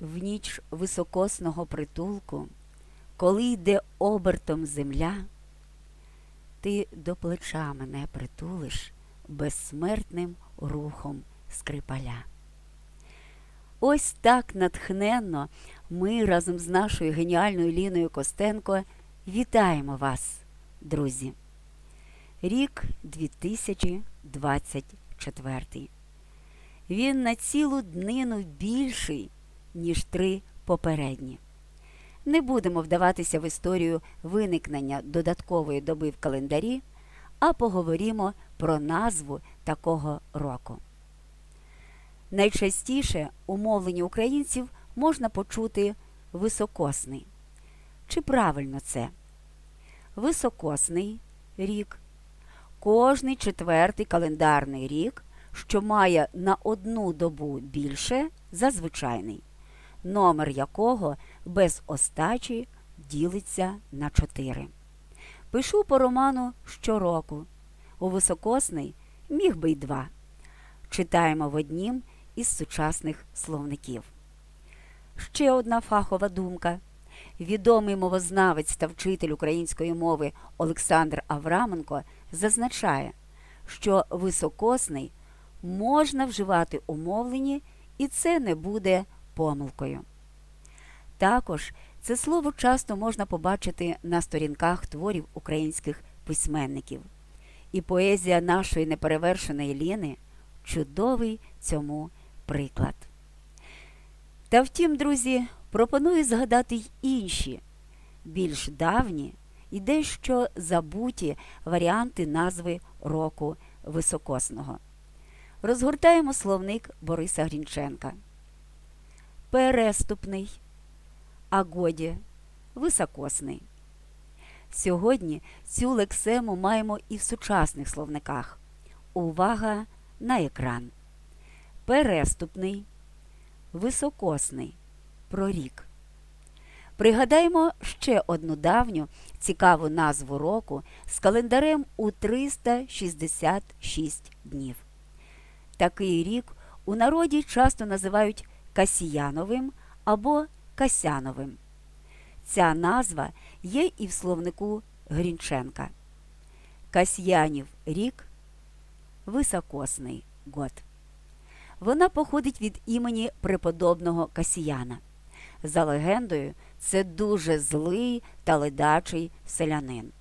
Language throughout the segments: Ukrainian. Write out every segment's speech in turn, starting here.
В ніч високосного притулку, коли йде обертом земля, ти до плеча мене притулиш безсмертним рухом скрипаля. Ось так натхненно ми разом з нашою геніальною Ліною Костенко вітаємо вас, друзі. Рік 2024. Він на цілу днину більший, ніж три попередні. Не будемо вдаватися в історію виникнення додаткової доби в календарі, а поговоримо про назву такого року. Найчастіше у українців можна почути високосний. Чи правильно це? Високосний рік. Кожний четвертий календарний рік, що має на одну добу більше за звичайний, номер якого без остачі ділиться на чотири. Пишу по роману щороку. У високосний міг би й два. Читаємо в однім із сучасних словників. Ще одна фахова думка. Відомий мовознавець та вчитель української мови Олександр Авраменко зазначає, що високосний можна вживати у мовленні, і це не буде помилкою. Також це слово часто можна побачити на сторінках творів українських письменників. І поезія нашої неперевершеної Ліни чудовий цьому приклад. Та втім, друзі, пропоную згадати й інші, більш давні і дещо забуті варіанти назви року високосного. Розгортаємо словник Бориса Грінченка. Переступний, агоді, високосний. Сьогодні цю лексему маємо і в сучасних словниках. Увага на екран. Переступний, високосний, прорік. Пригадаємо ще одну давню цікаву назву року з календарем у 366 днів. Такий рік у народі часто називають Касіяновим або Касяновим. Ця назва є і в словнику Грінченка. Касьянів рік високосний год. Вона походить від імені преподобного Касіяна. За легендою, це дуже злий та ледачий селянин.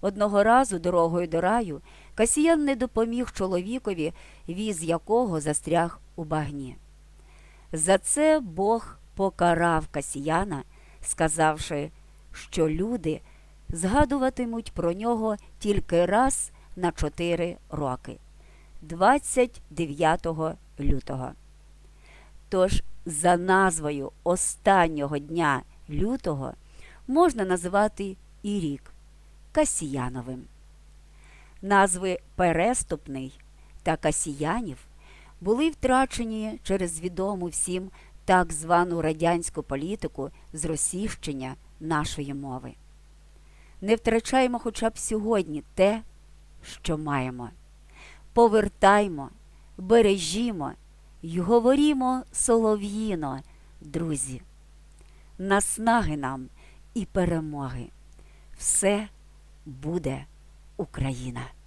Одного разу дорогою до раю Касіян не допоміг чоловікові, віз якого застряг у багні. За це Бог покарав Касіяна, сказавши, що люди згадуватимуть про нього тільки раз на чотири роки 29 лютого. Тож за назвою останнього дня лютого можна називати і рік Касіяновим. Назви Переступний та Касіянів були втрачені через відому всім так звану радянську політику зросіщення нашої мови. Не втрачаємо хоча б сьогодні те, що маємо. Повертаймо, бережімо й говорімо солов'їно, друзі. Наснаги нам і перемоги. Все буде Україна!